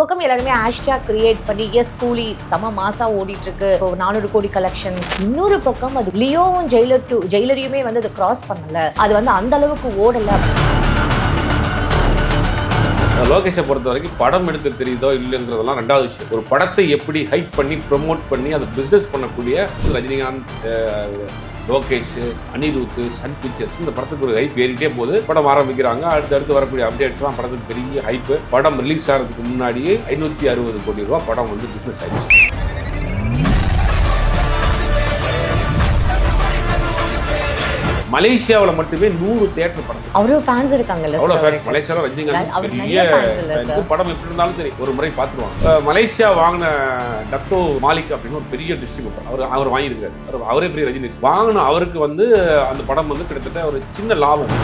பக்கம் எல்லாருமே hashtag create பண்ணி எஸ் கூலி சம மாசா ஓடிட்டு இருக்கு இப்போ நானூறு கோடி கலெக்ஷன் இன்னொரு பக்கம் அது லியோவும் ஜெயிலர் டூ ஜெயிலரையுமே வந்து அதை கிராஸ் பண்ணல. அது வந்து அந்த அளவுக்கு ஓடல. லோகேஷை பொறுத்த வரைக்கும் படம் எடுக்க தெரியுதோ இல்லைங்கிறதெல்லாம் ரெண்டாவது விஷயம். ஒரு படத்தை எப்படி ஹைப் பண்ணி ப்ரொமோட் பண்ணி அதை பிஸ்னஸ் பண்ணக்கூடிய ரஜினிகாந்த் லோகேஷ் அனிருத் சன் பிக்சர்ஸ் இந்த படத்துக்கு ஒரு ஹைப் ஏறிட்டே போது படம் ஆரம்பிக்கிறாங்க. அடுத்தடுத்து வரக்கூடிய அப்டேட்ஸ்லாம் படத்துக்கு பெரிய ஹைப் படம் ரிலீஸ் ஆகிறதுக்கு முன்னாடியே ஐநூற்றி அறுபது கோடி ரூபா படம் வந்து பிஸ்னஸ் ஆயிடுச்சு. மலேசியாவில் மட்டுமே நூறு தேட்டர் படம் அவ்வளோ ஃபேன்ஸ் இருக்காங்கல்ல அவ்வளோ ஃபேன்ஸ்? மலேசியாவில் ரஜினிகாந்த் பெரிய? படம் எப்படி இருந்தாலும் சரி ஒரு முறை பார்த்துருவாங்க. மலேசியா வாங்கின டத்தோ மாலிக் அப்படின்னு ஒரு பெரிய டிஸ்ட்ரிபியூட்டர் அவர் அவர் வாங்கியிருக்காரு அவர் அவரே பெரிய ரஜினி. வாங்கின அவருக்கு வந்து அந்த படம் வந்து கிட்டத்தட்ட ஒரு சின்ன லாபம்.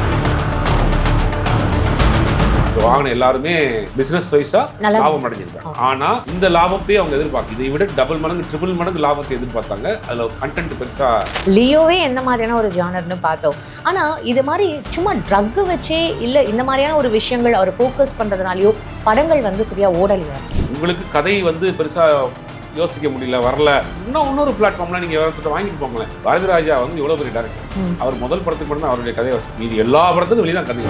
இப்ப வாங்கின எல்லாருமே பிசினஸ் வைஸா லாபம் அடைஞ்சிருக்காங்க. ஆனா இந்த லாபத்தையே அவங்க எதிர்பார்க்க இதை விட டபுள் மடங்கு ட்ரிபிள் மடங்கு லாபத்தை எதிர்பார்த்தாங்க. அதுல கண்டென்ட் பெருசா லியோவே எந்த மாதிரியான ஒரு ஜானர்னு பார்த்தோம். ஆனா இது மாதிரி சும்மா ட்ரக் வச்சே இல்ல இந்த மாதிரியான ஒரு விஷயங்கள் அவர் ஃபோக்கஸ் பண்றதுனாலயோ படங்கள் வந்து சரியா ஓடலையா? உங்களுக்கு கதை வந்து பெருசா யோசிக்க முடியல வரல. இன்னும் இன்னொரு பிளாட்ஃபார்ம்ல நீங்க ஒருத்தர் வாங்கிட்டு போங்களேன். பாரதி ராஜா வந்து இவ்வளவு பெரிய டேரக்டர். அவர் முதல் படத்துக்கு மட்டும் தான் அவருடைய கதையை மீதி எல்லா படத்துக்கும் வெளியே தான் கதை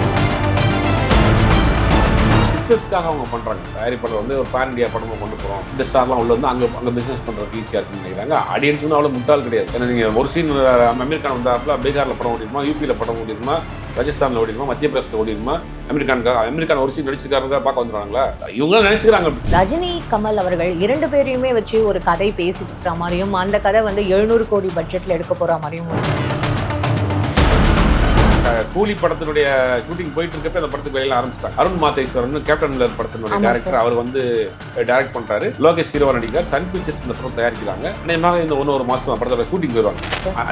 யங்ஸ்டர்ஸ்க்காக அவங்க பண்ணுறாங்க தயாரிப்பாளர் வந்து ஒரு பேன் இந்தியா படமா கொண்டு போகிறோம் இந்த ஸ்டார்லாம் உள்ள வந்து அங்கே அங்கே பிசினஸ் பண்ணுறதுக்கு ஈஸியாக இருக்குன்னு நினைக்கிறாங்க. ஆடியன்ஸ் வந்து அவ்வளோ முட்டால் கிடையாது. ஏன்னா நீங்கள் ஒரு சீன் அமெரிக்கான வந்தாப்பில் பீகாரில் படம் ஓடிடுமா யூபியில் படம் ஓடிடுமா ராஜஸ்தானில் ஓடிடுமா மத்திய பிரதேசத்தில் ஓடிடுமா அமெரிக்கானுக்காக அமெரிக்கான ஒரு சீன் நடிச்சுக்காரங்க பார்க்க வந்துடுவாங்களா இவங்களும் நினைச்சுக்கிறாங்க. ரஜினி கமல் அவர்கள் இரண்டு பேரையுமே வச்சு ஒரு கதை பேசிட்டு இருக்கிற மாதிரியும் அந்த கதை வந்து எழுநூறு கோடி பட்ஜெட்டில் எடுக்க போகிற மாதிரியும் கூலி படத்தினுடைய ஷூட்டிங் போயிட்டு இருக்கப்ப அந்த படத்துக்கு வெளியில ஆரம்பிச்சிட்டாங்க. அருண் மாதேஸ்வரன் கேப்டன் மில்லர் படத்தினுடைய டேரக்டர் அவர் வந்து டைரக்ட் பண்றாரு. லோகேஷ் ஹீரோவா நடிக்கிறார். சன் பிக்சர்ஸ் இந்த படம் தயாரிக்கிறாங்க. நிச்சயமாக இந்த ஒன்று ஒரு மாசம் அந்த படத்தோட ஷூட்டிங் போயிடுவாங்க.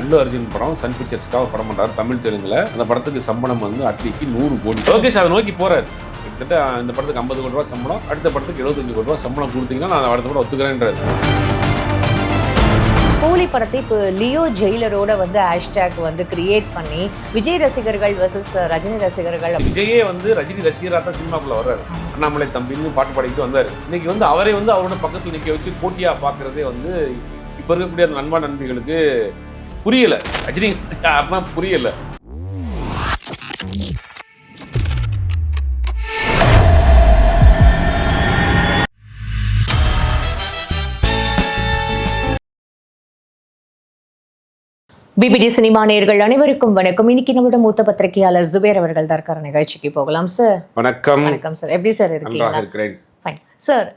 அல்லு அர்ஜுன் படம் சன் பிக்சர்ஸ்க்காக படம் பண்றாரு. தமிழ் தெலுங்குல அந்த படத்துக்கு சம்பளம் வந்து அட்லிக்கு நூறு கோடி. லோகேஷ் அதை நோக்கி போறாரு. கிட்டத்தட்ட இந்த படத்துக்கு ஐம்பது கோடி ரூபா சம்பளம் அடுத்த படத்துக்கு எழுபத்தஞ்சு கோடி ரூபா சம்பளம் கொடுத்தீங்கன்னா நான் அடுத்த படம் ஒத்துக்கிறேன்றாரு. கூலி படத்தை இப்போ லியோ ஜெயிலரோட வந்து ஹேஷ்டேக் வந்து கிரியேட் பண்ணி விஜய் ரசிகர்கள் வர்சஸ் ரஜினி ரசிகர்கள் விஜயே வந்து ரஜினி ரசிகராக தான் சினிமாக்குள்ள வர்றாரு. அண்ணாமலை தம்பின்னு பாட்டு பாடிக்கிட்டு வந்தார். இன்னைக்கு வந்து அவரே வந்து அவரோட பக்கத்தில் நிற்க வச்சு போட்டியாக பார்க்குறதே வந்து இப்போ இருக்கக்கூடிய அந்த நண்பா நண்பிகளுக்கு புரியலை. ரஜினி யாருன்னா புரியலை. பிபிடி சினிமா நேயர்கள் அனைவருக்கும் வணக்கம். இன்னைக்கு நம்மளோட மூத்த பத்திரிகையாளர் ஜுபேர் அவர்கள் இருக்கார் நிகழ்ச்சிக்கு போகலாம் சார் வணக்கம். வணக்கம் சார் எப்படி சார் இருக்கீங்க? சார்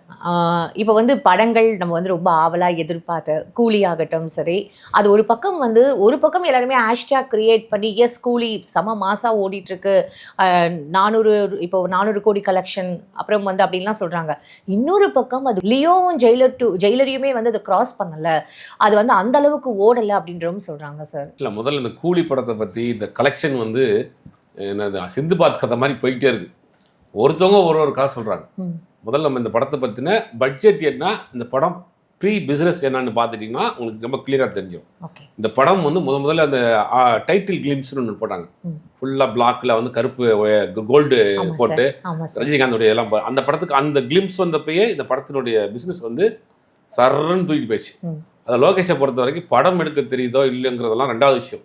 இப்போ வந்து படங்கள் நம்ம வந்து ரொம்ப ஆவலாக எதிர்பார்த்த கூலி ஆகட்டும் சரி அது ஒரு பக்கம் வந்து ஒரு பக்கம் எல்லாருமே ஹேஷ்டேக் கிரியேட் பண்ணி எஸ் கூலி செம மாசா ஓடிட்டு இருக்கு ஆஹ் நானூறு இப்போ நானூறு கோடி கலெக்ஷன் அப்புறம் வந்து அப்படின்லாம் சொல்றாங்க. இன்னொரு பக்கம் அது லியோவும் ஜெயிலர் டூ ஜெயிலரையுமே வந்து அதை கிராஸ் பண்ணல. அது வந்து அந்த அளவுக்கு ஓடலை அப்படின்றவும் சொல்றாங்க சார். இல்ல முதல்ல இந்த கூலி படத்தை பத்தி இந்த கலெக்ஷன் வந்து என்னது சிந்து பாத் கதை மாதிரி போயிட்டே இருக்கு. ஒருத்தவங்க ஒரு ஒரு கதை சொல்றாங்க. ம். முதல்ல நம்ம இந்த படத்தை பத்தின பட்ஜெட் என்ன இந்த படம் ப்ரீ பிசினஸ் என்னன்னு பார்த்துட்டீங்கன்னா உங்களுக்கு ரொம்ப கிளியரா தெரிஞ்சிடும் இந்த படம் வந்து முத முதல்ல அந்த டைட்டில் கிளிம்ஸ்னு ஒன்று போட்டாங்க. ஃபுல்லாக பிளாக்ல வந்து கருப்பு கோல்டு போட்டு ரஜினிகாந்தோடைய எல்லாம் அந்த படத்துக்கு அந்த கிளிம்ஸ் வந்தப்பயே இந்த படத்தினுடைய பிசினஸ் வந்து சர்றன்னு தூக்கிட்டு போயிடுச்சு. அதை லோகேஷை பொறுத்த வரைக்கும் படம் எடுக்க தெரியுதோ இல்லைங்கிறதெல்லாம் ரெண்டாவது விஷயம்.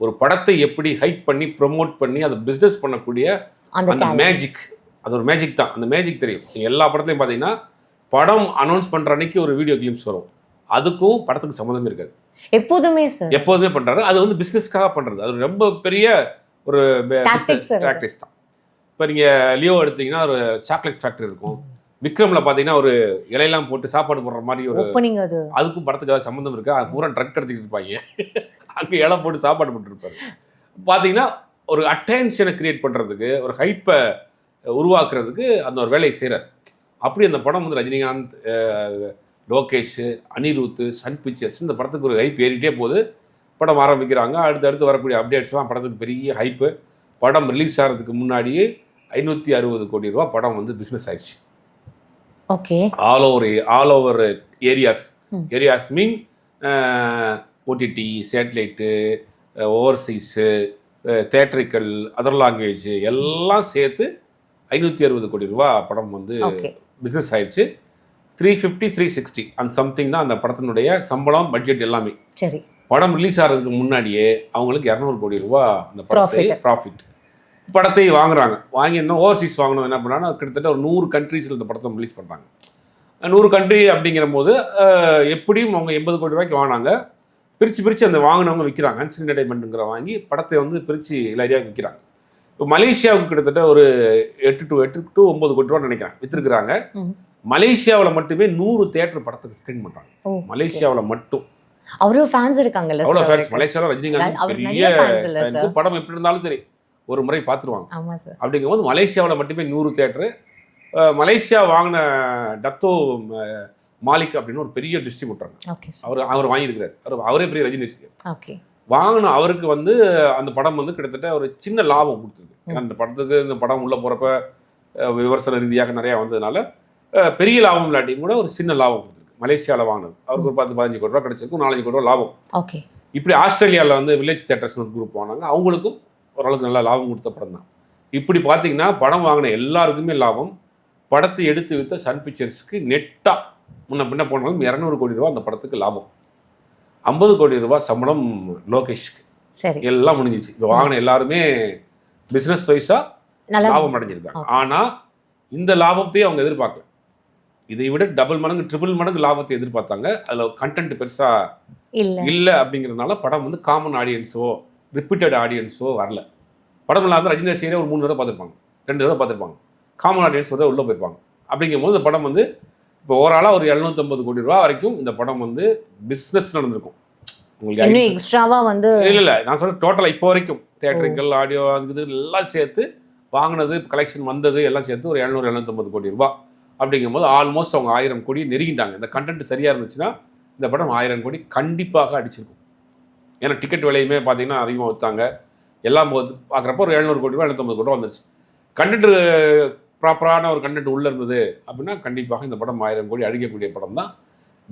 ஒரு படத்தை எப்படி ஹைப் பண்ணி ப்ரொமோட் பண்ணி அதை பிஸ்னஸ் பண்ணக்கூடிய அந்த. மேஜிக் அது ஒரு மேஜிக் தான். அந்த மேஜிக் தெரியும். நீங்க எல்லா படத்துலையும் பார்த்தீங்கன்னா படம் அனௌன்ஸ் பண்ற அன்னைக்கு ஒரு வீடியோ கிளிம்ஸ் வரும். அதுக்கும் படத்துக்கு சம்மந்தமே இருக்காது. எப்போதுமே சார் எப்போதுமே பண்றாரு. அது வந்து பிசினஸ்க்காக பண்றது. அது ரொம்ப பெரிய ஒரு. ப்ராக்டிஸ் தான். இப்போ நீங்க லியோ எடுத்தீங்கன்னா ஒரு சாக்லேட் ஃபேக்டரி இருக்கும். விக்ரம்ல பாத்தீங்கன்னா ஒரு இலையெல்லாம் போட்டு சாப்பாடு போடுற மாதிரி ஒரு அது. அதுக்கும் படத்துக்கு ஏதாவது சம்மந்தம் இருக்கு? அது பூரா ட்ரக் கடத்திட்டு இருப்பாங்க. அங்க இலை போட்டு சாப்பாடு போட்டு இருப்பாரு பாத்தீங்கன்னா ஒரு அட்டென்ஷனை கிரியேட் பண்றதுக்கு ஒரு ஹைப்பை உருவாக்குறதுக்கு அந்த ஒரு வேலையை செய்கிறார் அப்படி அந்த படம் வந்து ரஜினிகாந்த் லோகேஷ் அனிருத் சன் பிக்சர்ஸ் இந்த படத்துக்கு ஒரு ஹைப் ஏறிட்டே போகுது. படம் ஆரம்பிக்கிறாங்க. அடுத்து அடுத்து வரக்கூடிய அப்டேட்ஸ்லாம் படத்துக்கு பெரிய ஹைப்பு படம் ரிலீஸ் ஆகிறதுக்கு முன்னாடியே ஐநூற்றி அறுபது கோடி ரூபா படம் வந்து பிஸ்னஸ் ஆயிடுச்சு. Okay. All over all over areas. Areas mean OTT satellite overseas theatrical other language எல்லாம் சேர்த்து ஐநூற்றி அறுபது கோடி ரூபா படம் வந்து பிஸ்னஸ் ஆயிடுச்சு. த்ரீ ஃபிஃப்டி த்ரீ சிக்ஸ்டி அந்த சம்திங் தான் அந்த படத்தினுடைய சம்பளம் பட்ஜெட் எல்லாமே. சரி. படம் ரிலீஸ் ஆகிறதுக்கு முன்னாடியே அவங்களுக்கு இரநூறு கோடி ரூபா அந்த படத்தை. ப்ராஃபிட் படத்தை வாங்குறாங்க. வாங்கி என்ன ஓவர்சீஸ் வாங்கணும் என்ன பண்ணாங்கன்னா கிட்டத்தட்ட ஒரு நூறு கண்ட்ரீஸில் இந்த படத்தை ரிலீஸ் பண்ணுறாங்க நூறு கண்ட்ரி அப்படிங்கிற போது எப்படியும் அவங்க எண்பது கோடி ரூபாய்க்கு வாங்கினாங்க. பிரித்து பிரித்து அந்த வாங்கினவங்க விற்கிறாங்க என்டர்டைன்மெண்ட்டுங்கிற வாங்கி படத்தை வந்து பிரித்து எல்லா ஏரியாவுக்கு விற்கிறாங்க இப்போ மலேசியாவுக்கு கிட்டத்தட்ட ஒரு எட்டு டு எட்டு டு ஒம்பது கோடி ரூபா நினைக்கிறேன் விற்றுருக்குறாங்க ம். மலேசியாவில் மட்டுமே நூறு தேட்டர் படத்துக்கு ஸ்க்ரீன் பண்ணுறாங்க மலேசியாவில் மட்டும். அவரும் ஃபேன்ஸ் இருக்காங்கல்ல அவ்வளோ ஃபேன்ஸ்? மலேசியாவில் ரஜினிகாந்த் பெரிய fans. படம் எப்படி இருந்தாலும் சரி ஒரு முறை பார்த்துருவாங்க. ஆமா சார் அப்படிங்கும்போது மலேசியாவில் மட்டுமே நூறு தேட்டரு மலேசியா வாங்கின டத்தோ மாலிக் அப்படின்னு ஒரு பெரிய டிஸ்ட்ரிபியூட்டர் அவர் அவர் வாங்கியிருக்கிறார். அவர் அவரே பெரிய ரஜினி வாங்கின அவருக்கு வந்து அந்த படம் வந்து கிட்டத்தட்ட ஒரு சின்ன லாபம் கொடுத்தது. ஏன்னா அந்த படத்துக்கு இந்த படம் உள்ளே போகிறப்ப விமர்சன ரீதியாக நிறையா வந்ததுனால பெரிய லாபம் இல்லாட்டியும் கூட ஒரு சின்ன லாபம் கொடுத்துருக்கு. மலேசியாவில் வாங்கினது. அவருக்கு ஒரு பத்து பதினஞ்சு கோடி ரூபா கிடைச்சிருக்கும் நாலஞ்சு கோடி ரூபா லாபம். ஓகே. இப்படி ஆஸ்திரேலியாவில் வந்து வில்லேஜ் தேட்டர்ஸ்னு ஒரு குரூப் வாங்கினாங்க அவங்களுக்கும் ஓரளவுக்கு நல்லா லாபம் கொடுத்த படம் தான். இப்படி பார்த்தீங்கன்னா படம் வாங்கின எல்லாருக்குமே லாபம். படத்தை எடுத்து வித்த சன் பிக்சர்ஸ்க்கு நெட்டாக முன்ன பின்ன போனாலும் இரநூறு கோடி ரூபா அந்த படத்துக்கு லாபம். ஐம்பது கோடி ரூபா சம்பளம் லோகேஷ்க்கு. சரி. எல்லாம் முடிஞ்சிச்சு. இப்போ வாங்கின எல்லாருமே பிஸ்னஸ் வைஸாக லாபம் அடைஞ்சிருக்காங்க. ஆனால் இந்த லாபத்தையும் அவங்க எதிர்பார்க்கல. இதை விட டபுள் மடங்கு ட்ரிபிள் மடங்கு லாபத்தை எதிர்பார்த்தாங்க. அதில் கண்டென்ட் பெருசாக இல்ல. அப்படிங்கிறதுனால படம் வந்து காமன் ஆடியன்ஸோ ரிப்பீட்டட் ஆடியன்ஸோ வரல. படம் இல்லாத ரஜினி ரசிகரே ஒரு மூணு தடவை பார்த்துருப்பாங்க. ரெண்டு தடவை பார்த்துருப்பாங்க. காமன் ஆடியன்ஸ் ஒரு உள்ளே போயிருப்பாங்க. அப்படிங்கும்போது இந்த படம் வந்து இப்போ ஓவராலாக ஒரு எழுநூத்தம்பது கோடி ரூபா வரைக்கும் இந்த படம் வந்து பிஸ்னஸ் நடந்திருக்கும். உங்களுக்கு இன்னும் எக்ஸ்ட்ராவா வந்து இல்லை இல்லை நான் சொல்ல டோட்டலாக இப்போ வரைக்கும். தேட்டரிக்கல் ஆடியோ இது எல்லாம் சேர்த்து வாங்கினது கலெக்ஷன் வந்தது எல்லாம் சேர்த்து ஒரு எழுநூறு எழுநூத்தம்பது கோடி ரூபாய் அப்படிங்கும்போது ஆல்மோஸ்ட் அவங்க ஆயிரம் கோடி நெருங்கிட்டாங்க. இந்த கண்டென்ட் சரியாக இருந்துச்சுன்னா இந்த படம் ஆயிரம் கோடி கண்டிப்பாக அடிச்சிருக்கும். ஏன்னா டிக்கெட் விலையுமே பார்த்தீங்கன்னா அதிகமாக விற்றாங்க எல்லாம் போது பார்க்குறப்ப ஒரு எழுநூறு கோடி ரூபா எழுநூத்தம்பது கோடி ரூபா வந்துருச்சு. கண்டென்ட் ப்ராப்பரான ஒரு கண்டென்ட் உள்ளே இருந்தது அப்படின்னா கண்டிப்பாக இந்த படம் ஆயிரம் கோடி அழிக்கக்கூடிய படம் தான்.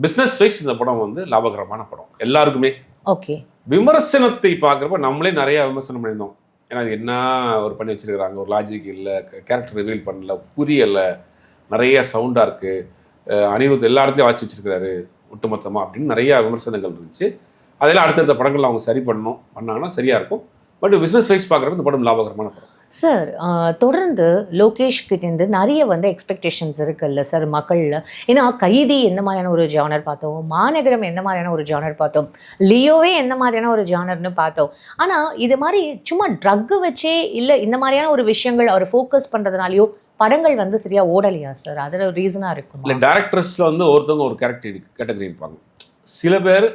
பிஸ்னஸ் வைஸ் இந்த படம் வந்து லாபகரமான படம். எல்லாருக்குமே. ஓகே விமர்சனத்தை பார்க்குறப்ப நம்மளே நிறைய விமர்சனம் பண்ணியிருந்தோம். ஏன்னா அது என்ன ஒரு பண்ணி வச்சிருக்கிறாங்க? ஒரு லாஜிக் இல்லை கேரக்டர் ரிவீல் பண்ணல புரியலை நிறைய சவுண்டாக இருக்குது அனிருத் எல்லா இடத்துலையும் வாட்சி வச்சிருக்கிறாரு ஒட்டுமொத்தமாக அப்படின்னு நிறைய விமர்சனங்கள் இருந்துச்சு. அதெல்லாம் அடுத்தடுத்த படங்கள் அவங்க சரி பண்ணணும். பண்ணாங்கன்னா சரியாக இருக்கும். பட் பிஸ்னஸ் வைஸ் பார்க்குறப்ப இந்த படம் லாபகரமான படம். சார் தொடர்ந்து லோகேஷ் கிட்டேருந்து நிறைய வந்து எக்ஸ்பெக்டேஷன்ஸ் இருக்குல்ல சார் மக்கள்ல. ஏன்னா கைதி எந்த மாதிரியான ஒரு ஜானர் பார்த்தோம் மாநகரம் எந்த மாதிரியான ஒரு ஜானர் பார்த்தோம் லியோவே எந்த மாதிரியான ஒரு ஜானர்னு பார்த்தோம். ஆனா இது மாதிரி சும்மா ட்ரக் வச்சே இல்ல இந்த மாதிரியான ஒரு விஷயங்கள் அவர் ஃபோக்கஸ் பண்றதுனாலயோ படங்கள் வந்து சரியா ஓடலையா சார்? அதில் ஒரு ரீசனா இருக்கும்? இல்லை டேரக்டர்ஸில் வந்து ஒருத்தவங்க ஒரு கேரக்டர் கேட்டகரி இருப்பாங்க. சில பேர்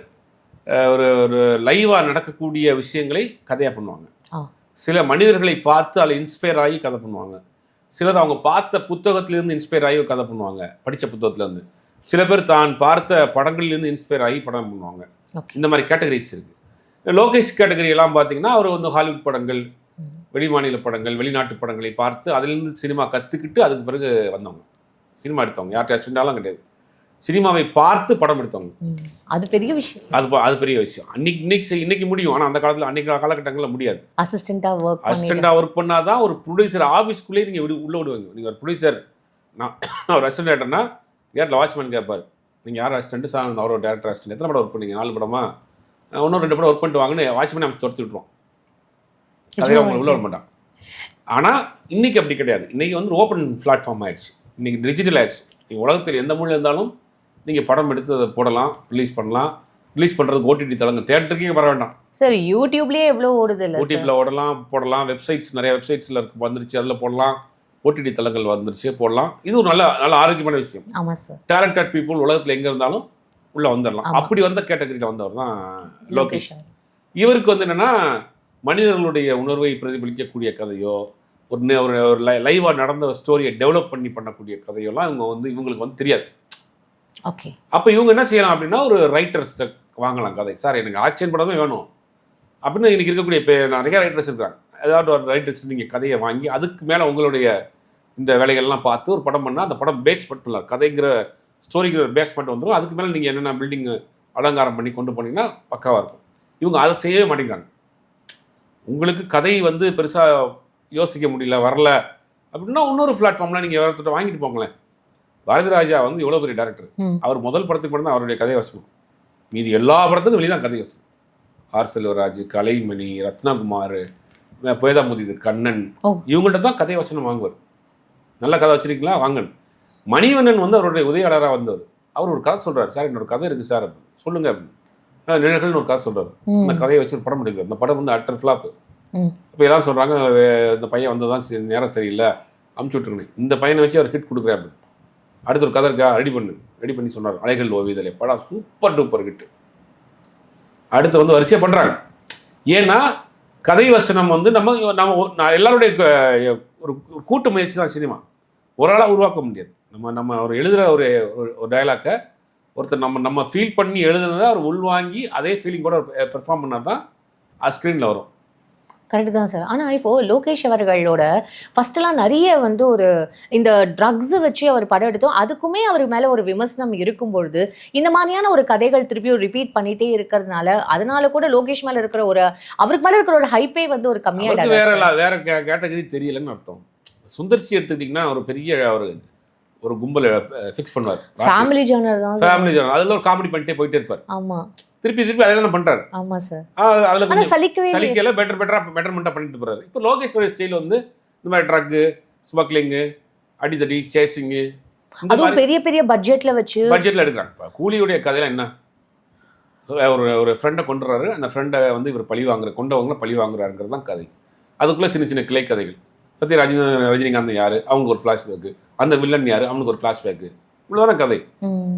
ஒரு ஒரு லைவாக நடக்கக்கூடிய விஷயங்களை கதையாக பண்ணுவாங்க. ஆ. சில மனிதர்களை பார்த்து அதில் இன்ஸ்பயர் ஆகி கதை பண்ணுவாங்க. சிலர் அவங்க பார்த்த புத்தகத்திலேருந்து இன்ஸ்பயர் ஆகி கதை பண்ணுவாங்க படித்த புத்தகத்துலேருந்து. சில பேர் தான் பார்த்த படங்கள்லேருந்து இன்ஸ்பயர் ஆகி படம் பண்ணுவாங்க. இந்த மாதிரி கேட்டகரிஸ் இருக்குது லோகேஷ் கேட்டகரி எல்லாம் பார்த்தீங்கன்னா அவர் வந்து ஹாலிவுட் படங்கள் வெளிமாநில படங்கள் வெளிநாட்டு படங்களை பார்த்து அதிலிருந்து சினிமா கற்றுக்கிட்டு அதுக்கு பிறகு வந்தவங்க. சினிமா எடுத்தவங்க. யார்கிட்ட அசிஸ்டண்டாலும் கிடையாது. சினிமாவை பார்த்து படம் எடுத்தவங்க. அது பெரிய விஷயம். அது அது பெரிய விஷயம். அன்னைக்கு இன்னைக்கு இன்னைக்கு முடியும். ஆனால் அந்த காலத்தில் அன்னைக்கு காலகட்டங்களில் முடியாது. அசிஸ்டண்டா ஒர்க் பண்ணி அசிஸ்டண்டாக ஒர்க் பண்ணாதான் ஒரு ப்ரொடியூசர் ஆஃபீஸ்க்குள்ளேயே நீங்கள் விடு உள்ளே விடுவாங்க. நீங்கள் ஒரு ப்ரொடியூசர் நான் ஒரு அசிஸ்டன்ட் ஆகிட்டேன்னா யாரில் வாட்ச்மேன் கேட்பார் நீங்கள் யார் அசிஸ்டன்ட் சார் அவர் ஒரு டேரக்டர் அசிஸ்டன்ட் எத்தனை படம் ஒர்க் பண்ணீங்க? நாலு படமா? இன்னும் ரெண்டு படம் ஒர்க் பண்ணிட்டு வாங்கன்னு வாட்ச்மேன் நம்ம துரத்தி விட்ருவோம் கதையை அவங்க உள்ள விட மாட்டான். ஆனால் இன்னைக்கு அப்படி கிடையாது. இன்னைக்கு வந்து ஓப்பன் பிளாட்ஃபார்ம் ஆயிடுச்சு. இன்னைக்கு டிஜிட்டல் ஆயிடுச்சு. நீங்கள் உலகத்தில் எந்த மொழியில் இருந்தாலும் நீங்கள் படம் எடுத்து அதை போடலாம் ரிலீஸ் பண்ணலாம். ரிலீஸ் பண்ணுறதுக்கு ஓடிடி தளங்க தேட்டருக்கே வர வேண்டாம். சார் யூடியூப்லயே எவ்வளவு ஓடுது இல்ல ஓடிபியில் ஓடலாம் போடலாம். வெப்சைட்ஸ் நிறைய வெப்சைட்ஸில் இருக்கு வந்துருச்சு. அதில் போடலாம். ஓடிடி தளங்கள் வந்துருச்சு போடலாம். இது ஒரு நல்ல நல்ல ஆரோக்கியமான விஷயம். ஆமா சார். டேலண்டட் பீப்புள் உலகத்தில் எங்கே இருந்தாலும் உள்ளே வந்துடலாம். அப்படி வந்த கேட்டகரியில் வந்தவர் தான் லோகேஷ் இவருக்கு வந்து என்னன்னா மனிதர்களுடைய உணர்வை பிரதிபலிக்கக்கூடிய கதையோ ஒரு ஒரு லைவாக நடந்த ஸ்டோரியை டெவலப் பண்ணி பண்ணக்கூடிய கதையெல்லாம் இவங்க வந்து இவங்களுக்கு வந்து தெரியாது. ஓகே அப்போ இவங்க என்ன செய்யலாம் அப்படின்னா ஒரு ரைட்டர்ஸ்ட்ட வாங்கலாம் கதை. சார் எனக்கு ஆக்ஷன் படமே வேணும். அப்படின்னு இன்னைக்கு இருக்கக்கூடிய இப்போ நிறைய ரைட்டர்ஸ் இருக்காங்க. ஏதாவது ஒரு ரைட்டர்ஸ் நீங்கள் கதையை வாங்கி அதுக்கு மேலே உங்களுடைய இந்த வேலைகள்லாம் பார்த்து ஒரு படம் பண்ணால் அந்த படம் பேஸ் பண்ணலாம் கதைங்கிற ஸ்டோரிங்கிற பேஸ் பண்ணிட்டு வந்துடும் அதுக்கு மேலே நீங்கள் என்னென்ன பில்டிங் அலங்காரம் பண்ணி கொண்டு போனீங்கன்னா பக்காவாக இருக்கும். இவங்க அதை செய்யவே மாட்டேங்கிறாங்க. உங்களுக்கு கதை வந்து பெருசாக யோசிக்க முடியல வரல அப்படின்னா இன்னொரு பிளாட்ஃபார்மில் நீங்கள் வேறு வாங்கிட்டு போங்களேன். பாரதி ராஜா வந்து எவ்வளோ பெரிய டேரக்டர். அவர் முதல் படத்துக்கு மட்டும் தான் அவருடைய கதை வசனம் மீதி எல்லா படத்துக்கும் வெளியே தான் கதை வசனம் ஆர் செல்வராஜ் கலைமணி ரத்னகுமார் பேதாமுதிது கண்ணன். இவங்கள்ட்ட தான் கதை வசனம் வாங்குவார். நல்ல கதை வச்சிருக்கீங்களா? வாங்கன்னு மணிவண்ணன் வந்து அவருடைய உதவியாளராக வந்தவர். அவர் ஒரு கதை சொல்றாரு. சார் என்னோட கதை இருக்கு சார். அப்படின்னு. சொல்லுங்க. நிழல்கள்னு ஒரு கதை சொல்றாரு. ம். அந்த கதையை வச்சு ஒரு படம் எடுக்கிறார். அந்த படம் வந்து அட்டர் ஃபிளாப் ம். இப்போ எல்லாரும் சொல்றாங்க "வே- இந்த பையன் வந்ததான் சரி, நேரம் சரியில்லை. அமுச்சு விட்டுருக்கணும் இந்த பையனை வச்சு அவர் ஹிட் கொடுக்குறாரு அப்படின்னு. அடுத்த ஒரு கதை இருக்கா? ரெடி பண்ணு. ரெடி பண்ணி சொன்னார். அலைகள் ஓவியதலை. படம் சூப்பர் டூப்பர் கிட்டு அடுத்து வந்து வரிசையாக பண்ணுறாங்க ஏன்னா கதை வசனம் வந்து நம்ம நம்ம நான் எல்லாருடைய ஒரு கூட்டு முயற்சி தான் சினிமா. ஒரு ஆளாக உருவாக்க முடியாது. நம்ம நம்ம ஒரு எழுதுகிற ஒரு ஒரு- டைலாக்கை டயலாக்கை ஒருத்தர் நம்ம நம்ம ஃபீல் பண்ணி எழுதுனதை அவர் உள்வாங்கி அதே ஃபீலிங் கூட பெர்ஃபார்ம் பண்ணால் தான் அது ஸ்க்ரீனில் வரும். கரெக்ட் தான் சார் ஆனால் இப்போ லோகேஷ் அவர்களோட ஃபர்ஸ்ட்லாம் நிறைய வந்து ஒரு இந்த ட்ரக்ஸ் வச்சு அவர் படம் எடுத்தோம். அதுக்குமே அவர் மேலே ஒரு விமர்சனம் இருக்கும் பொழுது இந்த மாதிரியான ஒரு கதைகள் திருப்பியும் ரிப்பீட் பண்ணிட்டே இருக்கிறதுனால அதனால கூட லோகேஷ் மேலே இருக்கிற ஒரு அவருக்கு மேலே இருக்கிற ஒரு ஹைப்பே வந்து ஒரு வேற கம்மியாக இல்ல- வேற கேட்டகரி தெரியலன்னு அர்த்தம். சுந்தர்சி எடுத்துக்கிட்டிங்கன்னா ஒரு பெரிய ஒரு ஒரு கும்பலை ஃபிக்ஸ் பண்ணுவார். ஃபேமிலி ஜேர்னர் தான். ஃபேமிலி அதில் ஒரு காமெடி பண்ணிட்டே போயிட்டே இருப்பார். ஆமா. திருப்பி திருப்பி அதே தானே பண்ணுறாரு ஆமா சார் அதில் கொஞ்சம் சலிக்கவே. சலிக்கல பெட்டர் பெட்டராக பெட்டர்மெண்ட்டாக பண்ணிட்டு போறாரு. இப்போ லோகேஸ்வர ஸ்டைல் வந்து இந்த மாதிரி ட்ரக்கு ஸ்மக்லிங்கு அடிதடி சேசிங்கு அதுவும் பெரிய பெரிய பட்ஜெட்ல வச்சு. பட்ஜெட்டில் எடுக்கிறாங்க. கூலியுடைய கதையில என்ன? ஒரு ஒரு ஃப்ரெண்டை கொண்டுறாரு அந்த ஃப்ரெண்டை வந்து இவர் பழி வாங்குற கொண்டவங்கள பழி வாங்குறாருங்கிறது தான் கதை. அதுக்குள்ளே சின்ன சின்ன கிளை கதைகள் சத்யராஜ் ரஜினிகாந்த் யார்? அவங்க ஒரு ஃப்ளாஷ்பேக்கு அந்த வில்லன் யார்? அவனுக்கு ஒரு ஃப்ளாஷ்பேக்கு இவ்வளோதான கதை.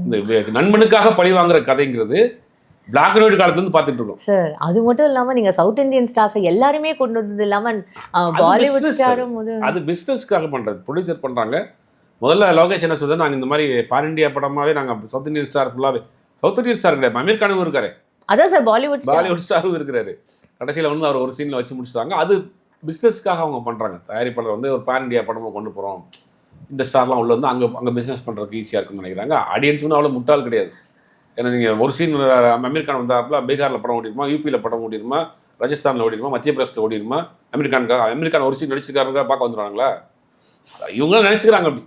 இந்த நண்பனுக்காக பழி வாங்குற கதைங்கிறது பிளாக் அண்ட் ஒயிட் காலத்துலேருந்து பார்த்துட்டு இருக்கோம். சார் அது மட்டும் இல்லாம நீங்க சவுத் இந்தியன் ஸ்டார்ஸ் எல்லாருமே கொண்டு வந்தது இல்லாம பாலிவுட் ஸ்டாரும் அது பிஸ்னஸ்க்காக பண்ணுறது ப்ரொடியூசர் பண்ணுறாங்க முதல்ல லோகேஷ் என்ன சொல்றது நாங்கள் இந்த மாதிரி பான் இந்தியா படமாவே நாங்கள் சவுத் இந்தியன் ஸ்டார் ஃபுல்லாகவே சவுத் இந்தியன் ஸ்டார் கிடையாது. அமீர் கானும் இருக்காரு. அதான் சார் பாலிவுட் பாலிவுட் ஸ்டாரும் இருக்கிறாரு. கடைசியில் வந்து அவர் ஒரு சீனில் வச்சு முடிச்சிட்டாங்க. அது பிஸ்னஸ்க்காக அவங்க பண்ணுறாங்க தயாரிப்பாளர் வந்து ஒரு பான் இந்தியா படமாக கொண்டு போகிறோம் இந்த ஸ்டார்லாம் உள்ள வந்து அங்கே அங்கே பிஸ்னஸ் பண்ணுறதுக்கு ஈஸியாக இருக்குன்னு நினைக்கிறாங்க. ஆடியன்ஸ் வந்து அவ்வளோ முட்டாள் கிடையாது. ஏன்னா நீங்கள் ஒரு சீன் அமீர் கான் வந்தாப்புல பீகாரில் படம் ஓடிடுமா யூபியில் படம் ஓடிடுமா ராஜஸ்தானில் ஓடிடுமா மத்திய பிரதேசத்தில் ஓடிடுமா அமெரிக்கானுக்காக அமெரிக்கான ஒரு சீன் நடிச்சுக்காரங்க பார்க்க வந்துடுவாங்களா இவங்களும் நினச்சிக்கிறாங்க அப்படி.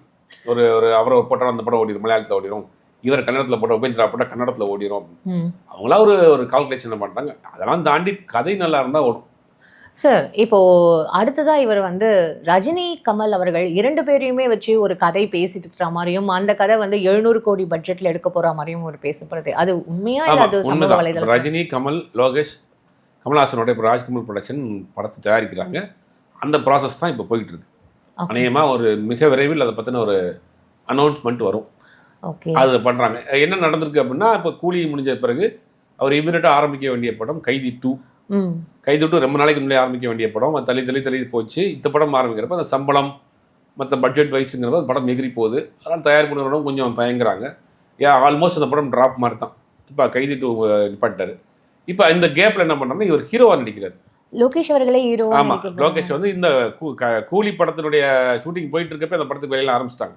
ஒரு ஒரு அவரை போட்டால் அந்த படம் ஓடிடும் மலையாளத்தில் ஓடிடும் இவர் கன்னடத்தில் போட்ட உபேந்திரா போட்டால் கன்னடத்தில் ஓடிடும். அவங்களா ஒரு ஒரு கால்குலேஷன் பண்ணுறாங்க அதெல்லாம் தாண்டி கதை நல்லா இருந்தால் ஓடும். சார் இப்போ அடுத்ததா இவர் வந்து ரஜினி கமல் அவர்கள் இரண்டு பேரையுமே வச்சு ஒரு கதை பேசிட்டு இருக்கிற மாதிரியும் அந்த கதை வந்து எழுநூறு கோடி பட்ஜெட்ல எடுக்க போற மாதிரியும் ஒரு பேசப்படுது. அது உண்மையா இல்ல அது சமூக வலைதளம் ரஜினி கமல் லோகேஷ் கமல்ஹாசனோட இப்போ ராஜ்கமல் ப்ரொடக்ஷன் படத்தை தயாரிக்கிறாங்க. அந்த ப்ராசஸ் தான் இப்போ போயிட்டு இருக்கு. அநேகமாக ஒரு மிக விரைவில் அதை பற்றின ஒரு அனௌன்ஸ்மெண்ட் வரும். ஓகே அது பண்ணுறாங்க என்ன நடந்திருக்கு அப்படின்னா இப்போ கூலி முடிஞ்ச பிறகு அவர் இமீடியட்டாக ஆரம்பிக்க வேண்டிய படம் கைதி டூ ம். கைது டூ ரொம்ப நாளைக்கு முன்னாடி ஆரம்பிக்க வேண்டிய படம். தள்ளி தள்ளி தள்ளி போச்சு. இந்த படம் ஆரம்பிக்கிறப்ப அந்த சம்பளம் மற்ற பட்ஜெட் வைஸுங்கிறப்ப அந்த படம் எகிரி போகுது. அதனால் தயார் பண்ணுறவங்க கொஞ்சம் தயங்குறாங்க. ஏன் ஆல்மோஸ்ட் அந்த படம் ட்ராப் மாதிரி தான். இப்போ கைதி டூ நிப்பாட்டாரு இப்போ இந்த கேப்பில் என்ன பண்ணுறாங்கன்னா இவர் ஹீரோவாக நடிக்கிறார். லோகேஷ் அவர்களே ஹீரோ ஆமாம் லோகேஷ் வந்து இந்த கூலி படத்தினுடைய ஷூட்டிங் போயிட்டு இருக்கப்ப அந்த படத்துக்கு வேலையில ஆரம்பிச்சிட்டாங்க.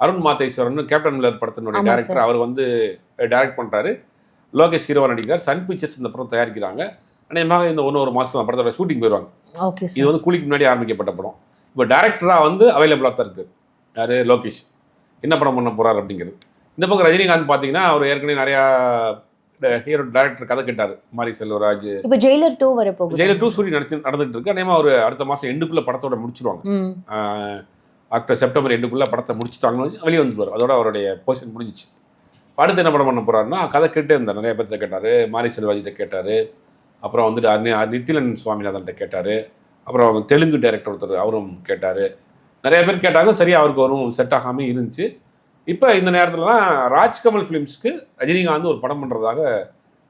அருண் மாதேஸ்வரன் கேப்டன் மில்லர் படத்தினுடைய டேரக்டர் அவர் வந்து டைரக்ட் பண்ணுறாரு லோகேஷ் ஹீரோவாக நடிக்கிறார். சன் பிக்சர்ஸ் இந்த படம் தயாரிக்கிறாங்க. அநேகமாக இந்த ஒன்று ஒரு மாதம் படத்தோட ஷூட்டிங் போயிடுவாங்க ஓகே இது வந்து கூலிக்கு முன்னாடி ஆரம்பிக்கப்பட்ட படம். இப்போ டேரக்டராக வந்து அவைலபிளாக தான் இருக்குது யார்? லோகேஷ். என்ன படம் பண்ண போறார் அப்படிங்கிறது. இந்த பக்கம் ரஜினிகாந்த் பார்த்தீங்கன்னா அவர் ஏற்கனவே நிறையா ஹீரோ டேரக்டர் கதை கேட்டார். மாரி செல்வராஜ். இப்போ ஜெயிலர் டூ வர போகுது ஜெயிலர் டூ ஷூட்டிங் நடத்தி நடந்துட்டு இருக்கு. அநேகமாக ஒரு அடுத்த மாதம் எண்டுக்குள்ளே படத்தோட முடிச்சிருவாங்க. அக்டோபர் செப்டம்பர் எண்டுக்குள்ளே படத்தை முடிச்சிட்டாங்கன்னு வெளியே வந்துருவார். அதோட அவருடைய போர்ஷன் முடிஞ்சிச்சு. அடுத்து என்ன படம் பண்ண போறாருன்னா கதை கேட்டே இருந்தார். நிறைய பேர்த்த கேட்டார். மாரி செல்வாஜிட்ட கேட்டார். அப்புறம் வந்துட்டு அனி- நித்திலன் சுவாமிநாதன்ட்ட கேட்டார். அப்புறம் தெலுங்கு டைரக்டர் ஒருத்தர் அவரும் கேட்டார். நிறைய பேர் கேட்டாங்க சரி அவருக்கு வரும் செட் ஆகாமல் இருந்துச்சு. இப்போ இந்த நேரத்தில் தான் ராஜ்கமல் ஃபிலிம்ஸ்க்கு ரஜினிகாந்த் ஒரு படம் பண்ணுறதாக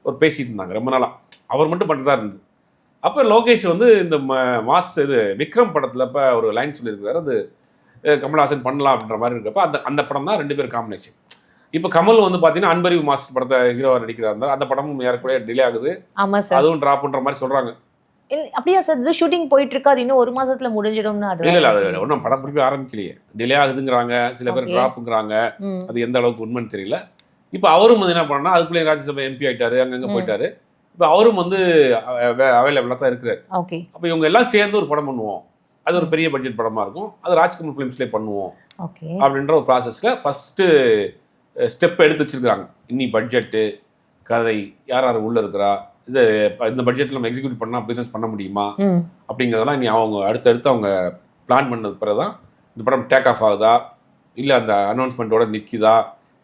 ஒரு பேசிகிட்டு இருந்தாங்க ரொம்ப நாளாக அவர் மட்டும் பண்ணுறதா இருந்தது. அப்போ லோகேஷ் வந்து இந்த மாஸ் இது விக்ரம் படத்தில் இப்போ ஒரு லைன் சொல்லியிருக்கிறார் அது கமல்ஹாசன் பண்ணலாம் அப்படின்ற மாதிரி இருக்கப்போ அந்த அந்த படம் தான் ரெண்டு பேர் காம்பினேஷன் இப்போ கமல் வந்து பார்த்தீங்கன்னா அன்பறிவு மாஸ்டர் படத்தை ஹீரோவாக நடிக்கிறார் அந்த படமும் ஏறக்குறைய டிலே ஆகுது. ஆமா சார். அதுவும் ட்ராப் பண்ணுற மாதிரி சொல்கிறாங்க அப்படியா சார் இது ஷூட்டிங் போயிட்டு இருக்கு அது இன்னும் ஒரு மாசத்துல முடிஞ்சிடும்னு அது இல்லை இல்லை அது ஒன்றும் படம் பிடிக்க ஆரம்பிக்கலையே. டிலே ஆகுதுங்கிறாங்க சில பேர். ட்ராப்புங்கிறாங்க அது எந்த அளவுக்கு உண்மைன்னு தெரியல. இப்போ அவரும் வந்து என்ன பண்ணா அதுக்குள்ளே ராஜ்யசபா எம்பி ஆயிட்டாரு அங்கங்கே. போயிட்டாரு. இப்போ அவரும் வந்து அவைலபிளாக தான் இருக்கிறார். ஓகே அப்போ இவங்க எல்லாம் சேர்ந்து ஒரு படம் பண்ணுவோம். அது ஒரு பெரிய பட்ஜெட் படமா இருக்கும். அது ராஜ்கமல் ஃபிலிம்ஸ்லேயே பண்ணுவோம். அப்படின்ற ஒரு ப்ராசஸில் ஃபஸ்ட்டு ஸ்டெப் எடுத்து வச்சிருக்காங்க இன்னி பட்ஜெட்டு கதை யார் யார் உள்ளே இருக்கிறா இது இந்த பட்ஜெட்டில் நம்ம எக்ஸிக்யூட் பண்ணால் பிஸ்னஸ் பண்ண முடியுமா? அப்படிங்கிறதெல்லாம் இனி அவங்க அடுத்தடுத்து அவங்க பிளான் பண்ணது பிறகு தான் இந்த படம் டேக் ஆஃப் ஆகுதா? இல்லை அந்த அனௌன்ஸ்மெண்ட்டோட நிற்கிதா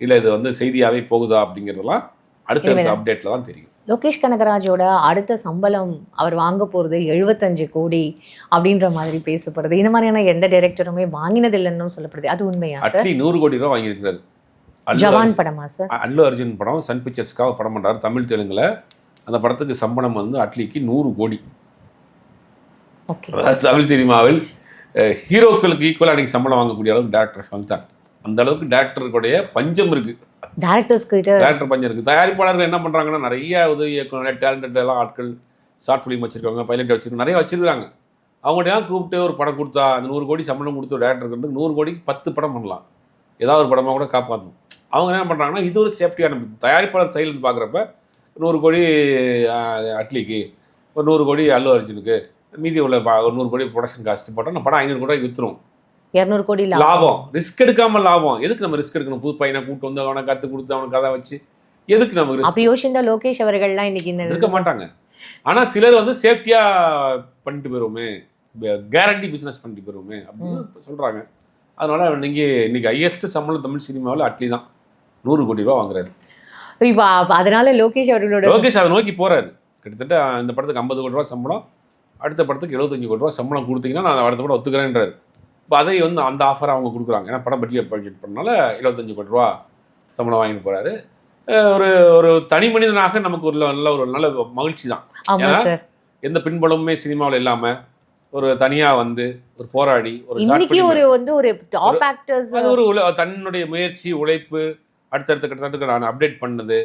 இல்லை இது வந்து செய்தியாகவே போகுதா? அப்படிங்கிறதெல்லாம் அடுத்தடுத்த இனிமேதான். அப்டேட்டில் தான் தெரியும். லோகேஷ் கனகராஜோட அடுத்த சம்பளம் அவர் வாங்க போகிறது எழுபத்தஞ்சு கோடி அப்படின்ற மாதிரி பேசப்படுது. இந்த மாதிரியான எந்த டைரக்டருமே வாங்கினது இல்லைன்னு சொல்லப்படுது. அது உண்மையா அட்லி நூறு கோடி ரூபா வாங்கியிருக்கிறாரு. ஜவான் படமா சார் அல்லு அர்ஜுன் படம் சன் பிக்சர்ஸ்க்காக படம் பண்ணுறாரு தமிழ் தெலுங்குல. அந்த படத்துக்கு சம்பளம் வந்து அட்லிக்கு நூறு கோடி. தமிழ் சினிமாவில் ஹீரோக்களுக்கு ஈக்குவலாக அன்றைக்கி சம்பளம் வாங்கக்கூடிய அளவுக்கு டேரக்டர்ஸ் வந்துட்டாங்க. அந்த அளவுக்கு டேரக்டருக்குடைய பஞ்சம் இருக்கு. டேரக்டர்ஸ் டேரக்டர் பஞ்சம் இருக்கு. தயாரிப்பாளர்கள் என்ன பண்ணுறாங்கன்னா நிறைய உதவி இயக்குனர் டேலண்டட் எல்லாம் ஆட்கள் ஷார்ட் ஃபிலிம் வச்சிருக்காங்க பைலட் வச்சிருக்காங்க நிறைய வச்சிருக்காங்க. அவங்கள்ட்ட கூப்பிட்டு ஒரு படம் கொடுத்தா அந்த நூறு கோடி சம்பளம் கொடுத்த டேரக்டருக்கு வந்து நூறு கோடிக்கு பத்து படம் பண்ணலாம். ஏதாவது ஒரு படமாக கூட காப்பாற்றணும் அவங்க என்ன பண்ணுறாங்கன்னா இது ஒரு சேஃப்டியான தயாரிப்பாளர் சைட்லேருந்து பார்க்குறப்ப நூறு கோடி அட்லிக்கு ஒரு நூறு கோடி அல்லு அர்ஜுனுக்கு மீதி உள்ள ஒரு நூறு கோடி ப்ரொடக்ஷன் காஸ்ட் போட்டால் நம்ம படம் ஐநூறு கோடி விற்றுரும் இரநூறு கோடி லாபம். ரிஸ்க் எடுக்காம லாபம். எதுக்கு நம்ம ரிஸ்க் எடுக்கணும்? புது பையனை கூட்டு வந்து அவனை கற்று கொடுத்து அவனுக்கு கதை வச்சு எதுக்கு நம்ம அப்படி யோசிந்தா லோகேஷ் அவர்கள்லாம் இன்னைக்கு இருக்க மாட்டாங்க. ஆனா சிலர் வந்து சேஃப்டியா பண்ணிட்டு போயிருவோமே கேரண்டி பிசினஸ் பண்ணிட்டு போயிருவோமே அப்படின்னு சொல்றாங்க. அதனால நீங்க இன்னைக்கு ஹையஸ்ட் சம்பளம் தமிழ் சினிமாவில் அட்லி தான். நூறு கோடி ரூபா வாங்குறாரு. இப்ப அதனால லோகேஷ் அவர்களோட லோகேஷ் அதை நோக்கி போறாரு. கிட்டத்தட்ட இந்த படத்துக்கு ஐம்பது கோடி ரூபா சம்பளம் அடுத்த படத்துக்கு எழுபத்தஞ்சு கோடி ரூபா சம்பளம் கொடுத்தீங்கன்னா நான் அடுத்த படம் ஒத்துக்கிறேன்றாரு. இப்போ அதை வந்து அந்த ஆஃபர் அவங்க கொடுக்குறாங்க. ஏன்னா படம் பட்ஜெட் பட்ஜெட் பண்ணனால எழுபத்தஞ்சு கோடி ரூபா சம்பளம் வாங்கிட்டு போறாரு. ஒரு ஒரு தனி மனிதனாக நமக்கு ஒரு நல்ல ஒரு நல்ல மகிழ்ச்சி தான் ஏன்னா, எந்த பின்பலமுமே சினிமாவில் இல்லாம ஒரு தனியா வந்து ஒரு போராடி ஒரு ஒரு வந்து ஒரு டாப் ஆக்டர்ஸ் அது ஒரு தன்னுடைய முயற்சி உழைப்பு அடுத்தடுத்த கட்டத்துக்கு நான் அப்டேட் பண்ணது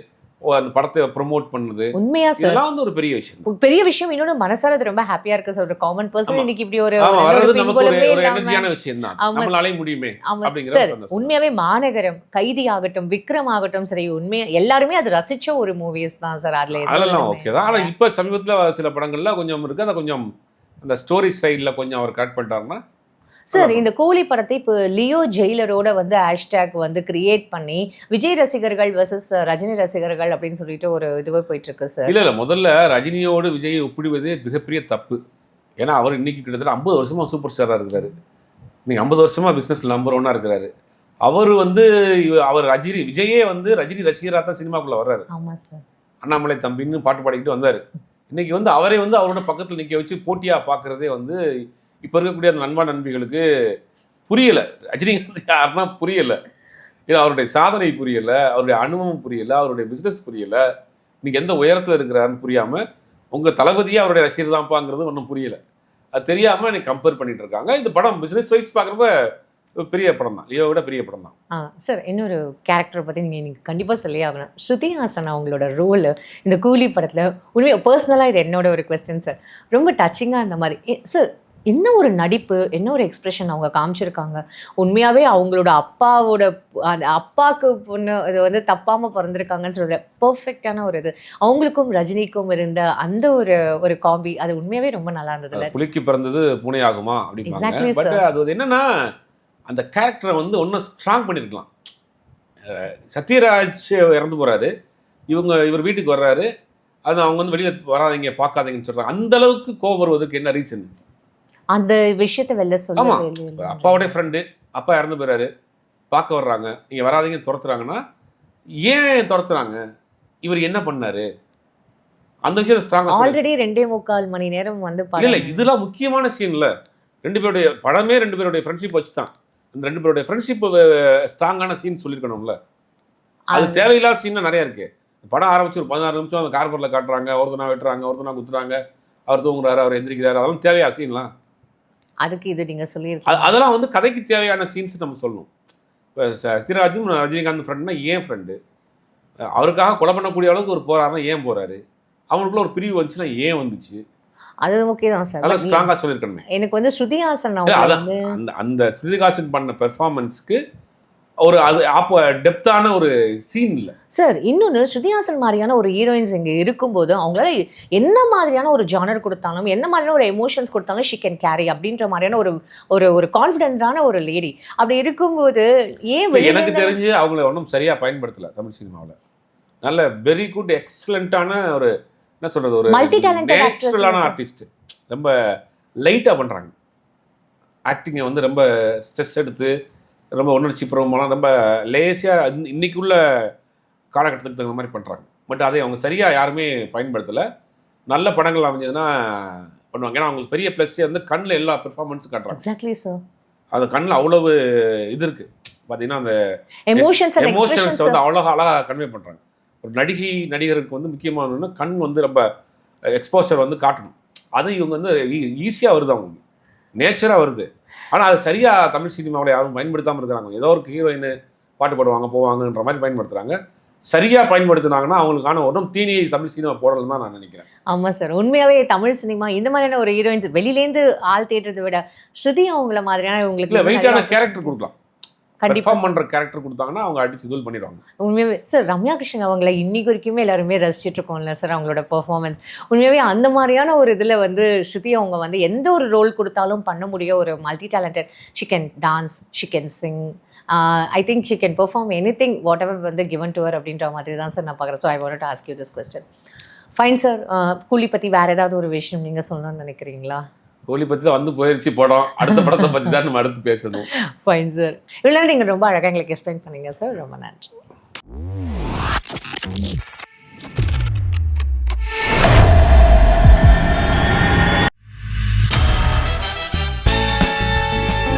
அந்த படத்தை ப்ரொமோட் பண்ணது. உண்மையா சார் இதெல்லாம் வந்து ஒரு பெரிய விஷயம். பெரிய விஷயம். இன்னொன்னு மனசார அது ரொம்ப ஹாப்பியா இருக்கு சார் ஒரு காமன் பர்சன். இன்னைக்கு இப்படி ஒரு வர்றது நமக்கு ஒரு எனர்ஜியான விஷயம் தான். நம்மளாலே முடியுமே ஆமா. அப்படிங்கிற சார் சந்தோஷம். உண்மையாவே மாநகரம் கைதி ஆகட்டும் விக்ரம் ஆகட்டும் சரி உண்மையா எல்லாருமே அது ரசிச்ச ஒரு மூவிஸ் தான் சார் அதுல அதெல்லாம் ஓகே தான். ஆனா இப்ப சமீபத்துல சில படங்கள்ல கொஞ்சம் இருக்கு. அதை கொஞ்சம் அந்த ஸ்டோரி சைடுல கொஞ்சம் அவர் கட் பண்ணிட்டாருன்னா சார் இந்த கூலி படத்தை இப்போ லியோ ஜெயிலரோட வந்து ஹேஷ்டேக் வந்து கிரியேட் பண்ணி விஜய் ரசிகர்கள் வர்சஸ் ரஜினி ரசிகர்கள் அப்படின்னு சொல்லிட்டு ஒரு இதுவே போயிட்டு இருக்கு சார் இல்ல இல்ல. முதல்ல ரஜினியோடு விஜயை ஒப்பிடுவதே மிகப்பெரிய தப்பு. ஏன்னா அவர் இன்னைக்கு கிட்டத்தட்ட ஐம்பது வருஷமா சூப்பர் ஸ்டாரா இருக்கிறாரு. இன்னைக்கு ஐம்பது வருஷமா பிசினஸ் நம்பர் ஒன்னா இருக்கிறாரு. அவர் வந்து அவர் ரஜினி விஜயே வந்து ரஜினி ரசிகராக தான் சினிமாக்குள்ள வர்றாரு. அண்ணாமலை தம்பின்னு பாட்டு பாடிக்கிட்டு வந்தார். இன்னைக்கு வந்து அவரே வந்து அவரோட பக்கத்தில் நிற்க வச்சு போட்டியாக பார்க்குறதே வந்து இப்போ இருக்கக்கூடிய அந்த நண்பா நண்பிகளுக்கு புரியலை. ரஜினிகாந்த் யாருன்னா புரியலை. இது அவருடைய சாதனை புரியலை அவருடைய அனுபவம் புரியலை அவருடைய பிஸ்னஸ் புரியலை. இன்றைக்கி எந்த உயரத்தில் இருக்கிறாருன்னு புரியாமல் உங்கள் தளபதியே அவருடைய ரசிகர் தான்ப்பாங்கிறது ஒன்றும் புரியலை. அது தெரியாமல் எனக்கு கம்பேர் பண்ணிட்டு இருக்காங்க. இந்த படம் பிஸ்னஸ் வைஸ் பார்க்குறப்ப பெரிய படம் தான். லியோ விட பெரிய படம் தான். ஆ சார் இன்னொரு கேரக்டரை பற்றி நீங்கள் நீங்கள் கண்டிப்பாக சொல்லியே ஆகணும். ஸ்ருதி ஹாசன் அவங்களோட ரோல் இந்த கூலி படத்தில் உண்மையாக பர்சனலாக இது என்னோட ஒரு கொஸ்டின் சார் ரொம்ப டச்சிங்காக அந்த மாதிரி. சார் என்ன ஒரு நடிப்பு என்ன ஒரு எக்ஸ்பிரஷன் அவங்க காமிச்சிருக்காங்க? உண்மையாகவே அவங்களோட அப்பாவோட அந்த அப்பாவுக்கு பொண்ணு இது வந்து தப்பாமல் பிறந்திருக்காங்கன்னு சொல்கிற பர்ஃபெக்டான ஒரு இது. அவங்களுக்கும் ரஜினிக்கும் இருந்த அந்த ஒரு ஒரு காம்பி அது உண்மையாகவே ரொம்ப நல்லா இருந்ததுல புலிக்கு பிறந்தது பூனை ஆகுமா Exactly, பட். அது வந்து என்னன்னா அந்த கேரக்டரை வந்து ஒன்றும் ஸ்ட்ராங் பண்ணியிருக்கலாம் சத்யராஜ் இறந்து போறாரு. இவங்க இவர் வீட்டுக்கு வர்றாரு. அது அவங்க வந்து வெளியில வராதீங்க பார்க்காதீங்கன்னு சொல்றாங்க. அந்த அளவுக்கு கோவம் வருவதற்கு என்ன ரீசன் அந்த விஷயத்தை வெளில இல்லை அப்பாவுடைய ஃப்ரெண்டு அப்பா இறந்து போறாரு பார்க்க வர்றாங்க. நீங்க வராதீங்கன்னு துரத்துறாங்கன்னா ஏன் துரத்துறாங்க? இவர் என்ன பண்ணாரு? அந்த விஷயத்தை ஸ்ட்ராங்கா ஆல்ரெடி ரெண்டே முக்கால் மணி நேரம் வந்து இல்ல இதெல்லாம் முக்கியமான சீன்ல ரெண்டு பேருடைய படமே ரெண்டு பேருடைய ஃப்ரெண்ட்ஷிப் வச்சு தான் அந்த ரெண்டு பேருடைய ஃப்ரெண்ட்ஷிப் ஸ்ட்ராங்கான சீன் சொல்லியிருக்கணும்ல. அது அது- தேவையில்லாத சீன் நிறைய இருக்கு. படம் ஆரம்பிச்சு ஒரு பதினாறு நிமிஷம் அந்த கார்பர்ல காட்டுறாங்க ஒருத்தனா வெட்டுறாங்க ஒருத்தனா குத்துறாங்க அவர் தூங்குறாரு அவர் எந்திரிக்கிறாரு அதெல்லாம் தேவையா சீன்லாம் அதுக்கு இது நீங்க அது சொல்லியிருக்கீங்க அதெல்லாம் வந்து கதைக்கு தேவையான சீன்ஸ் நம்ம சொல்லணும். இப்போ சத்யராஜும் ரஜினிகாந்த் ஃப்ரெண்ட்னா ஏன் ஃப்ரெண்டு அவருக்காக கொலை பண்ணக்கூடிய அளவுக்கு ஒரு போறாருன்னா ஏன் போறாரு? அவங்களுக்குள்ள ஒரு பிரிவு வந்துச்சுன்னா ஏன் வந்துச்சு? அது ஓகே தான் சார். அதெல்லாம் ஸ்ட்ராங்கா சொல்லியிருக்கணுமே. எனக்கு வந்து ஸ்ருதி ஹாசன் இல்ல, அவங்க அதான் வந்து அந்த அந்த ஸ்ருதிகாசன் பண்ண பெர்ஃபார்மன்ஸ்க்கு ஒரு அது அப்போ டெப்த்தான ஒரு சீன் இல்லை. சார் இன்னொன்று ஸ்ருதிஹாசன் மாதிரியான ஒரு ஹீரோயின்ஸ் இங்கே இருக்கும்போது அவங்களால என்ன மாதிரியான ஒரு ஜானர் கொடுத்தாலும் என்ன மாதிரியான ஒரு எமோஷன்ஸ் கொடுத்தாலும் ஷி கேன் கேரி அப்படின்ற மாதிரியான ஒரு ஒரு ஒரு கான்ஃபிடென்ட்டான ஒரு லேடி அப்படி இருக்கும்போது ஏன் எனக்கு தெரிஞ்சு அவங்கள ஒன்றும் சரியா பயன்படுத்தல தமிழ் சினிமாவில். நல்ல வெரி குட் எக்ஸலண்ட்டான ஒரு என்ன சொல்றது ஒரு Multi-talented நேச்சுரலான. ஆர்டிஸ்ட் ரொம்ப லைட்டாக பண்றாங்க. ஆக்டிங்கை வந்து ரொம்ப ஸ்ட்ரெஸ் எடுத்து ரொம்ப உணர்ச்சி பூர்வமாக ரொம்ப லேசியாக இன்னைக்கு உள்ள காலகட்டத்துக்கு தகுந்த மாதிரி பண்றாங்க. பட் அதை அவங்க சரியா யாருமே பயன்படுத்தல. நல்ல படங்கள் அமைஞ்சதுன்னா பண்ணுவாங்க. ஏன்னா அவங்களுக்கு பெரிய ப்ளஸ்ஸே வந்து கண்ணில் எல்லா பெர்ஃபார்மன்ஸும் காட்டுறாங்க. எக்ஸாக்ட்லி சார் அது கண்ணில் அவ்வளவு இது இருக்கு. பார்த்தீங்கன்னா அந்த எமோஷன்ஸ் எமோஷன்ஸ் வந்து அவ்வளோ அழகாக கன்வே பண்ணுறாங்க ஒரு நடிகை நடிகருக்கு வந்து முக்கியமானதுன்னா கண் வந்து ரொம்ப எக்ஸ்போசர் வந்து காட்டணும். அது இவங்க வந்து ஈஸியாக வருது அவங்களுக்கு. நேச்சராக வருது. ஆனால் அது சரியாக தமிழ் சினிமாவில் யாரும் பயன்படுத்தாமல் இருக்கிறாங்க. ஏதோ ஒரு ஹீரோயின் பாட்டு பாடுவாங்க போவாங்கன்ற மாதிரி பயன்படுத்துகிறாங்க சரியாக பயன்படுத்துனாங்கன்னா அவங்களுக்கான ஒன்றும் தீனியை தமிழ் சினிமா போடலன்னு தான் நான் நினைக்கிறேன். ஆமா சார் உண்மையாவே தமிழ் சினிமா இந்த மாதிரியான ஒரு ஹீரோயின்ஸ் வெளியிலேருந்து ஆள் தேடுறதை விட ஸ்ருதி அவங்கள மாதிரியான உங்களுக்கு வெயிட்டான கேரக்டர் கொடுக்கலாம். பெர்ஃபார்ம் பண்ணுற கேரக்டர் கொடுத்தாங்கன்னா அவங்க அடிச்சு தூள் பண்ணிடுவாங்க. உண்மையாவே சார் ரம்யா கிருஷ்ணன் அவங்கள இன்னைக்கு வரைக்குமே எல்லாருமே ரசிச்சிட்டு இருக்கோம்ல சார் அவங்களோட பெர்ஃபார்மன்ஸ் உண்மையாவே அந்த மாதிரியான ஒரு இதில் வந்து ஸ்ருதி அவங்க வந்து எந்த ஒரு ரோல் கொடுத்தாலும் பண்ண முடிய ஒரு multi talented she can dance she can sing I think she can perform anything whatever வந்து கிவன் டு அப்படின்ற மாதிரி தான் சார் நான் பார்க்குறேன். So I want ask you this question fine sir Coolie பற்றி வேற ஏதாவது ஒரு விஷயம் நீங்கள் சொல்லணும்னு நினைக்கிறீங்களா? கோலி பற்றி தான் வந்து போயிடுச்சு படம். அடுத்த படத்தை பற்றி தான் நம்ம அடுத்து பேசணும். ஃபைன் சார் இவ்வளோ நீங்கள் ரொம்ப அழகாக எங்களுக்கு எக்ஸ்பிளைன் பண்ணீங்க சார் ரொம்ப நன்றி.